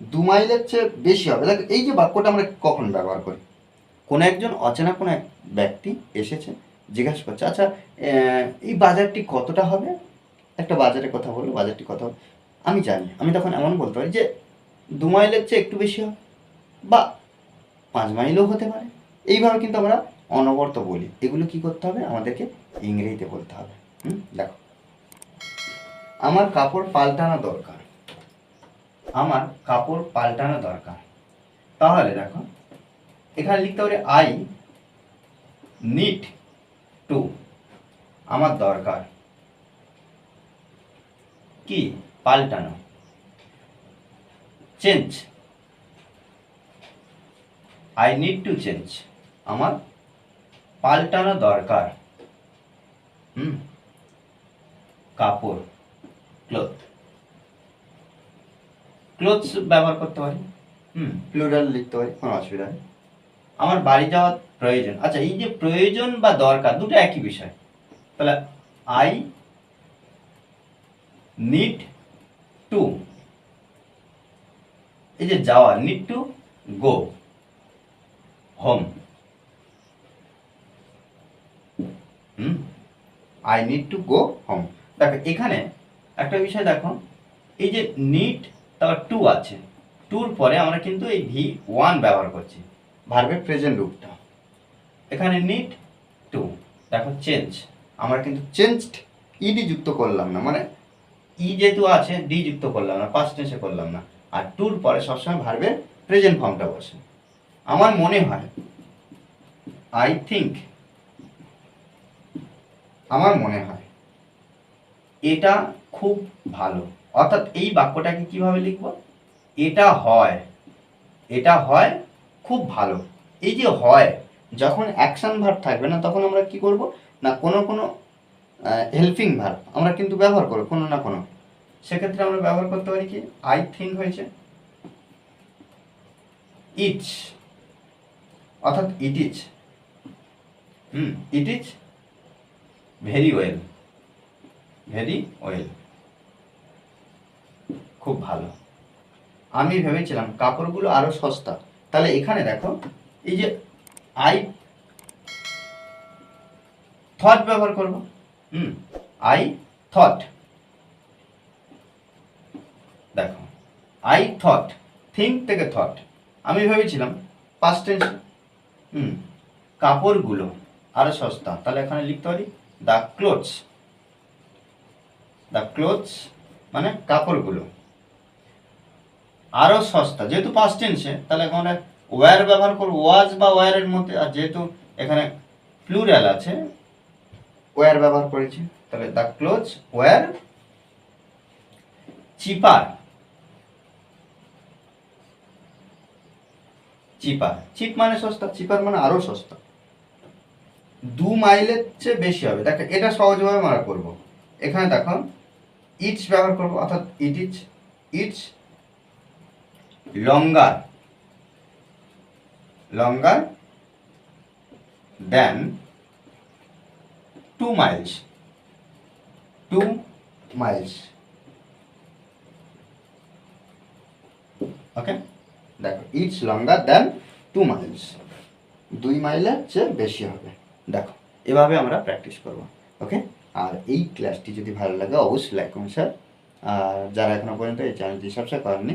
দু মাইলের চেয়ে বেশি হবে। দেখ, এই যে বাক্যটা আমরা কখন ব্যবহার করি? কোনো একজন অচেনা কোনো এক ব্যক্তি এসেছে, জিজ্ঞাসা করছে আচ্ছা এই বাজারটি কতটা হবে? একটা বাজারের কথা বলল, বাজারটি কত হবে? আমি জানি আমি তখন এমন বলতে পারি যে, দু মাইলের চেয়ে একটু বেশি হবে বা পাঁচ মাইলও হতে পারে। এইভাবে কিন্তু আমরা অনবরত বলি। এগুলো কি করতে হবে? আমাদেরকে ইংরেজিতে বলতে হবে। হুম, দেখো। আমার কাপড় পাল্টানো দরকার। আমার কাপড় পাল্টানো দরকার। তাহলে দেখো, এখানে লিখতে পারি আই নিড টু আমার দরকার। কি? পাল্টানো। Change I need to change আমার পাল্টানো দরকার। হুম? কাপড় ক্লোথ ক্লোথস ব্যবহার করতে পারি। হুম প্লুরাল লিখতে পারি, কোনো অসুবিধা নেই। আমার বাড়ি যাওয়ার প্রয়োজন। আচ্ছা এই যে প্রয়োজন বা দরকার দুটো একই বিষয়। তাহলে আই নিড টু এই যে যাওয়া need to go home hmm I need to go home দেখো, এখানে একটা বিষয় দেখো, এই যে নিড তারপর টু আছে। টুর পরে আমরা কিন্তু এই ভি ওয়ান ব্যবহার করছি। ভার্বের প্রেজেন্ট রূপটা। এখানে নিড টু দেখো চেঞ্জ আমরা কিন্তু চেঞ্জড ইডি যুক্ত করলাম না। মানে ই যেহেতু আছে ডি যুক্ত করলাম না পাস্ট টেন্সে করলাম না। আর টুর পরে সবসময় ভার্বের প্রেজেন্ট ফর্মটা বসে। আমার মনে হয় আই থিঙ্ক আমার মনে হয়, এটা খুব ভালো। অর্থাৎ এই বাক্যটাকে কীভাবে লিখব? এটা হয় এটা হয় খুব ভালো। এই যে হয়, যখন অ্যাকশন ভার্ব থাকবে না, তখন আমরা কি করব? না, কোনো কোনো হেল্পিং ভার্ব আমরা কিন্তু ব্যবহার করব, কোনো না কোনো। সেক্ষেত্রে আমরা ব্যবহার করতে পারি কি? আই থিঙ্ক হয়েছে। ইচ অর্থাৎ it is hmm it is very well very well খুব ভালো। আমি ভেবেছিলাম কাপড়গুলো আরও সস্তা। তাহলে এখানে দেখো, এই যে আই থট ব্যবহার করব। Hmm, I thought. দেখো, আই থট থিঙ্ক থেকে থট। আমি ভেবেছিলাম পাস্ট হুম, কাপড়গুলো আরও সস্তা। তাহলে এখানে লিখতে পারি দ্য ক্লোথস দ্য ক্লোথস মানে কাপড়গুলো। আরও সস্তা। যেহেতু পাস্ট টেন্সে তাহলে এখানে ওয়্যার ব্যবহার করব ওয়াজ বা ওয়্যারের মধ্যে, আর যেহেতু এখানে প্লুরাল আছে ওয়্যার ব্যবহার করেছি, তাহলে the clothes were cheaper cheaper cheap মানে সস্তা চিপার মানে আরও সস্তা। দু মাইলের চেয়ে বেশি হবে। দেখো, এটা সহজভাবে মারা করব। এখানে দেখো ইটস ব্যবহার করব, অর্থাৎ it is it's longer longer than two miles two miles okay দেখো it's longer than two miles দুই মাইলের চেয়ে বেশি হবে। দেখো, এভাবে আমরা প্র্যাকটিস করব। ওকে আর এই ক্লাসটি যদি ভালো লাগে, অবশ্যই লাইক করুন স্যার আর যারা এখনও পর্যন্ত এই চ্যানেলটি সাবস্ক্রাইব করেননি